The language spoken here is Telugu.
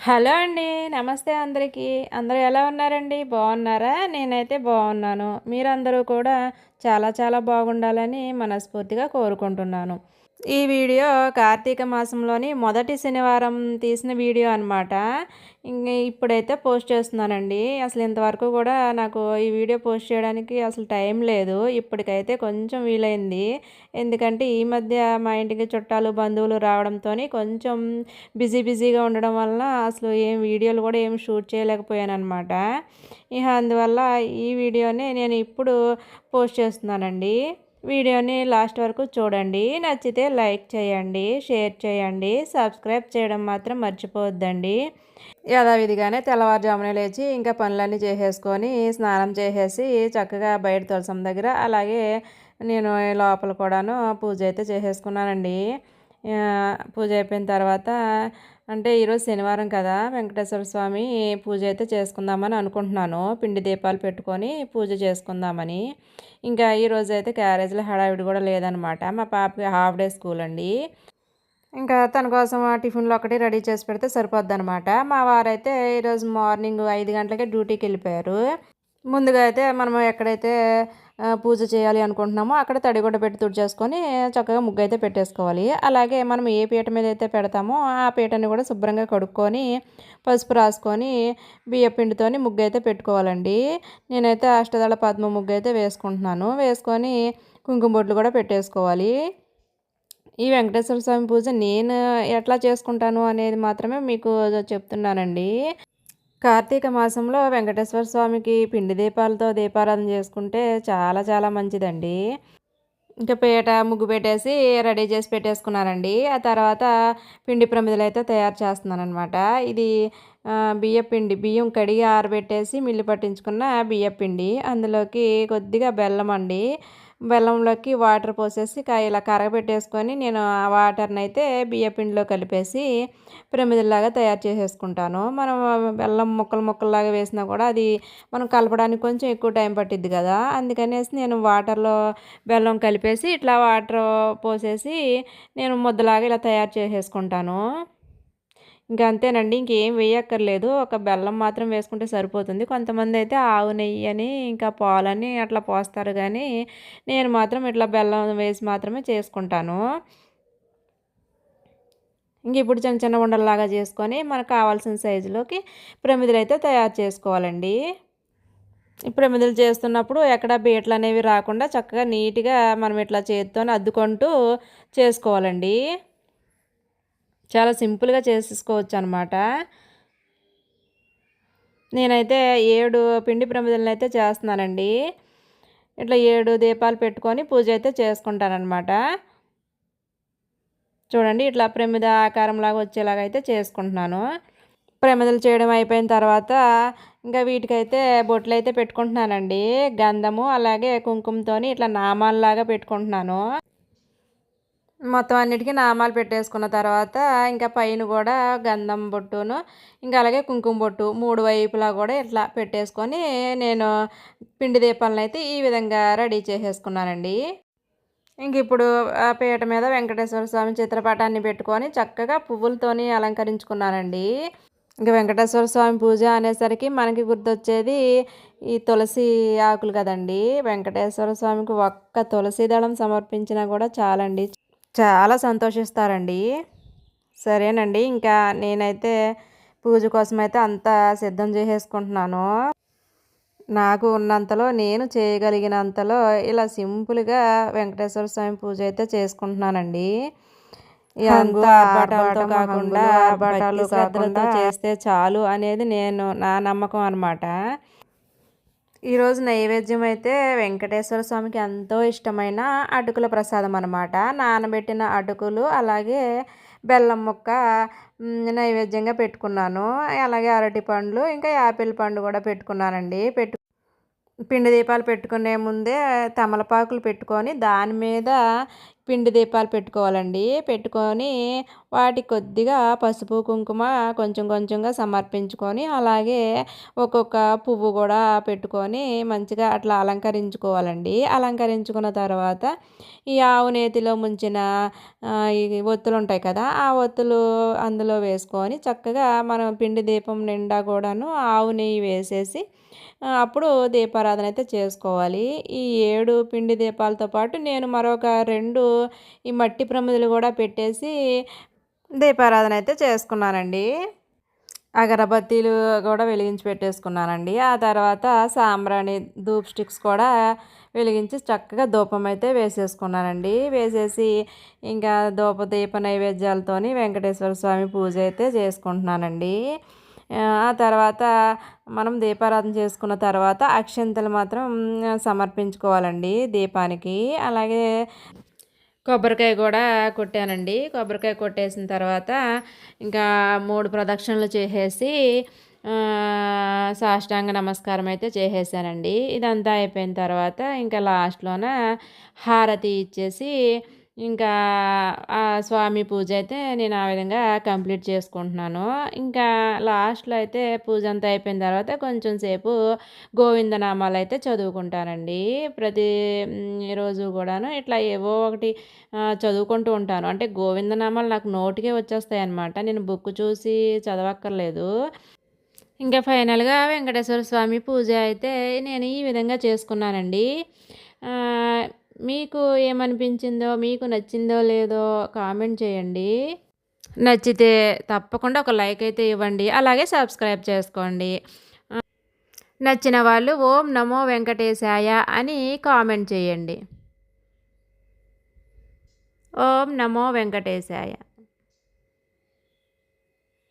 హలో అండి నమస్తే అందరికీ. అందరూ ఎలా ఉన్నారండి? బాగున్నారా? నేనైతే బాగున్నాను. మీరందరూ కూడా చాలా చాలా బాగుండాలని మనస్ఫూర్తిగా కోరుకుంటున్నాను. ఈ వీడియో కార్తీక మాసంలోని మొదటి శనివారం తీసిన వీడియో అనమాట ఇంక ఇప్పుడైతే పోస్ట్ చేస్తున్నానండి. అసలు ఇంతవరకు కూడా నాకు ఈ వీడియో పోస్ట్ చేయడానికి అసలు టైం లేదు. ఇప్పటికైతే కొంచెం వీలైంది. ఎందుకంటే ఈ మధ్య మా ఇంటికి చుట్టాలు బంధువులు రావడంతో కొంచెం బిజీ బిజీగా ఉండడం వలన అసలు ఏం వీడియోలు కూడా ఏం షూట్ చేయలేకపోయాను అనమాట ఇక అందువల్ల ఈ వీడియోని నేను ఇప్పుడు పోస్ట్ చేస్తున్నానండి. వీడియోని లాస్ట్ వరకు చూడండి. నచ్చితే లైక్ చేయండి షేర్ చేయండి సబ్స్క్రైబ్ చేయడం మాత్రం మర్చిపోవద్దండి. యథావిధిగానే తెల్లవారుజామునే లేచి ఇంకా పనులన్నీ చేసేసుకొని స్నానం చేసేసి చక్కగా బయట తులసం దగ్గర అలాగే నేను లోపల కూడాను పూజ అయితే చేసేసుకున్నానండి. పూజ అయిపోయిన తర్వాత అంటే ఈరోజు శనివారం కదా వెంకటేశ్వర స్వామి పూజ అయితే చేసుకుందామని అనుకుంటున్నాను. పిండి దీపాలు పెట్టుకొని పూజ చేసుకుందామని. ఇంకా ఈరోజు అయితే క్యారేజ్లో హడావిడి కూడా లేదనమాట. మా పాపకి హాఫ్ డే స్కూల్ అండి. ఇంకా తన కోసం టిఫిన్లు ఒకటి రెడీ చేసి పెడితే సరిపోద్ది అనమాట మా వారైతే ఈరోజు మార్నింగ్ ఐదు గంటలకే డ్యూటీకి వెళ్ళిపోయారు. ముందుగా అయితే మనం ఎక్కడైతే పూజ చేయాలి అనుకుంటున్నామో అక్కడ తడిగుడ్డ పెట్టి తుడిచేసుకొని చక్కగా ముగ్గు అయితే పెట్టేసుకోవాలి. అలాగే మనం ఏ పీట మీద అయితే పెడతామో ఆ పీటని కూడా శుభ్రంగా కడుక్కొని పసుపు రాసుకొని బియ్య పిండితోని ముగ్గు అయితే పెట్టుకోవాలండి. నేనైతే అష్టదళ పద్మ ముగ్గు అయితే వేసుకుంటున్నాను. వేసుకొని కుంకుమ బొట్లు కూడా పెట్టేసుకోవాలి. ఈ వెంకటేశ్వర స్వామి పూజ నేను ఎట్లా చేసుకుంటాను అనేది మాత్రమే మీకు చెప్తున్నానండి. కార్తీక మాసంలో వెంకటేశ్వర స్వామికి పిండి దీపాలతో దీపారాధన చేసుకుంటే చాలా చాలా మంచిదండి. ఇంకా పీట ముగ్గు పెట్టేసి రెడీ చేసి పెట్టేసుకున్నానండి ఆ తర్వాత పిండి ప్రమిదలు అయితే తయారు చేస్తున్నాను అనమాట ఇది బియ్య పిండి బియ్యం కడిగి ఆరబెట్టేసి మిల్లి పట్టించుకున్న బియ్య పిండి. అందులోకి కొద్దిగా బెల్లం అండి. బెల్లంలోకి వాటర్ పోసేసి ఇలా కరగబెట్టేసుకొని నేను ఆ వాటర్ని అయితే బియ్యపిండిలో కలిపేసి ప్రమిదలాగా తయారు చేసేసుకుంటాను. మనం బెల్లం ముక్కలు ముక్కల్లాగా వేసినా కూడా అది మనం కలపడానికి కొంచెం ఎక్కువ టైం పట్టిద్ది కదా. అందుకనేసి నేను వాటర్లో బెల్లం కలిపేసి ఇట్లా వాటర్ పోసేసి నేను ముద్దలాగా ఇలా తయారు చేసేసుకుంటాను. ఇంకా అంతేనండి ఇంకేం వేయక్కర్లేదు. ఒక బెల్లం మాత్రం వేసుకుంటే సరిపోతుంది. కొంతమంది అయితే ఆవు నెయ్యి అని ఇంకా పాలని అట్లా పోస్తారు. కానీ నేను మాత్రం ఇట్లా బెల్లం వేసి మాత్రమే చేసుకుంటాను. ఇంక ఇప్పుడు చిన్న చిన్న ఉండల్లాగా చేసుకొని మనకు కావాల్సిన సైజులోకి ప్రమిదలు అయితే తయారు చేసుకోవాలండి. ప్రమిదలు చేస్తున్నప్పుడు ఎక్కడ బీట్లు అనేవి రాకుండా చక్కగా నీట్గా మనం ఇట్లా చేతితో అద్దుకుంటూ చేసుకోవాలండి. చాలా సింపుల్గా చేసేసుకోవచ్చు అనమాట నేనైతే ఏడు పిండి ప్రమిదలను అయితే చేస్తున్నానండి. ఇట్లా ఏడు దీపాలు పెట్టుకొని పూజ అయితే చేసుకుంటానమాట చూడండి ఇట్లా ప్రమిద ఆకారంలాగా వచ్చేలాగా అయితే చేసుకుంటున్నాను. ప్రమిదలు చేయడం అయిపోయిన తర్వాత ఇంకా వీటికైతే బొట్లు అయితే పెట్టుకుంటున్నానండి. గంధము అలాగే కుంకుమతోని ఇట్లా నామాల్లాగా పెట్టుకుంటున్నాను. మొత్తం అన్నిటికీ నామాలు పెట్టేసుకున్న తర్వాత ఇంకా పైన కూడా గంధం బొట్టును ఇంకా అలాగే కుంకుమ బొట్టు మూడు వైపులా కూడా ఇట్లా పెట్టేసుకొని నేను పిండి దీపాలను అయితే ఈ విధంగా రెడీ చేసేసుకున్నానండి. ఇంక ఇప్పుడు ఆ పీట మీద వెంకటేశ్వర స్వామి చిత్రపటాన్ని పెట్టుకొని చక్కగా పువ్వులతోని అలంకరించుకున్నానండి. ఇంకా వెంకటేశ్వర స్వామి పూజ అనేసరికి మనకి గుర్తొచ్చేది ఈ తులసి ఆకులు కదండి. వెంకటేశ్వర స్వామికి ఒక్క తులసి దళం సమర్పించినా కూడా చాలండి. చాలా సంతోషిస్తారండి. సరేనండి ఇంకా నేనైతే పూజ కోసం అయితే అంతా సిద్ధం చేసేసుకుంటున్నాను. నాకు ఉన్నంతలో నేను చేయగలిగినంతలో ఇలా సింపుల్గా వెంకటేశ్వర స్వామి పూజ అయితే చేసుకుంటున్నానండి. అంతా బటాలతో కాకుండా బటాలు శ్రద్ధలతో చేస్తే చాలు అనేది నేను నా నమ్మకం అనమాట ఈరోజు నైవేద్యం అయితే వెంకటేశ్వర స్వామికి ఎంతో ఇష్టమైన అటుకుల ప్రసాదం అనమాట నానబెట్టిన అటుకులు అలాగే బెల్లం ముక్క నైవేద్యంగా పెట్టుకున్నాను. అలాగే అరటి పండ్లు ఇంకా యాపిల్ పండు కూడా పెట్టుకున్నానండి. పెట్టు పిండి దీపాలు పెట్టుకునే ముందే తమలపాకులు పెట్టుకొని దాని మీద పిండి దీపాలు పెట్టుకోవాలండి. పెట్టుకొని వాటి కొద్దిగా పసుపు కుంకుమ కొంచెం కొంచెంగా సమర్పించుకొని అలాగే ఒక్కొక్క పువ్వు కూడా పెట్టుకొని మంచిగా అట్లా అలంకరించుకోవాలండి. అలంకరించుకున్న తర్వాత ఈ ఆవు నేతిలో ముంచిన ఈ ఒత్తులు ఉంటాయి కదా ఆ ఒత్తులు అందులో వేసుకొని చక్కగా మనం పిండి దీపం నిండా కూడాను ఆవు నెయ్యి వేసేసి అప్పుడు దీపారాధన అయితే చేసుకోవాలి. ఈ ఏడు పిండి దీపాలతో పాటు నేను మరొక రెండు ఈ మట్టి ప్రమిదలు కూడా పెట్టేసి దీపారాధన అయితే చేసుకున్నానండి. అగరబత్తీలు కూడా వెలిగించి పెట్టేసుకున్నానండి. ఆ తర్వాత సాంబ్రాణి ధూప్ స్టిక్స్ కూడా వెలిగించి చక్కగా ధూపం అయితే వేసేసుకున్నానండి. వేసేసి ఇంకా ధూప దీప నైవేద్యాలతోని వెంకటేశ్వర స్వామి పూజ అయితే చేసుకుంటున్నానండి. ఆ తర్వాత మనం దీపారాధన చేసుకున్న తర్వాత అక్షంతలు మాత్రం సమర్పించుకోవాలండి దీపానికి. అలాగే కొబ్బరికాయ కూడా కొట్టానండి. కొబ్బరికాయ కొట్టేసిన తర్వాత ఇంకా మూడు ప్రదక్షిణలు చేసేసి సాష్టాంగ నమస్కారం అయితే చేసేసానండి. ఇదంతా అయిపోయిన తర్వాత ఇంకా లాస్ట్లోన హారతి ఇచ్చేసి ఇంకా ఆ స్వామి పూజ అయితే నేను ఆ విధంగా కంప్లీట్ చేసుకుంటున్నాను. ఇంకా లాస్ట్లో అయితే పూజ అంతా అయిపోయిన తర్వాత కొంచెం సేపు గోవిందనామాలు అయితే చదువుకుంటానండి. ప్రతి రోజు కూడాను ఇట్లా ఏవో ఒకటి చదువుకుంటూ ఉంటాను. అంటే గోవిందనామాలు నాకు నోటికే వచ్చేస్తాయి అనమాట నేను బుక్ చూసి చదవక్కర్లేదు. ఇంకా ఫైనల్గా వెంకటేశ్వర స్వామి పూజ అయితే నేను ఈ విధంగా చేసుకున్నానండి. మీకు ఏమనిపించిందో మీకు నచ్చిందో లేదో కామెంట్ చేయండి. నచ్చితే తప్పకుండా ఒక లైక్ అయితే ఇవ్వండి. అలాగే సబ్స్క్రైబ్ చేసుకోండి. నచ్చిన వాళ్ళు ఓం నమో వెంకటేశాయ అని కామెంట్ చేయండి. ఓం నమో వెంకటేశాయ.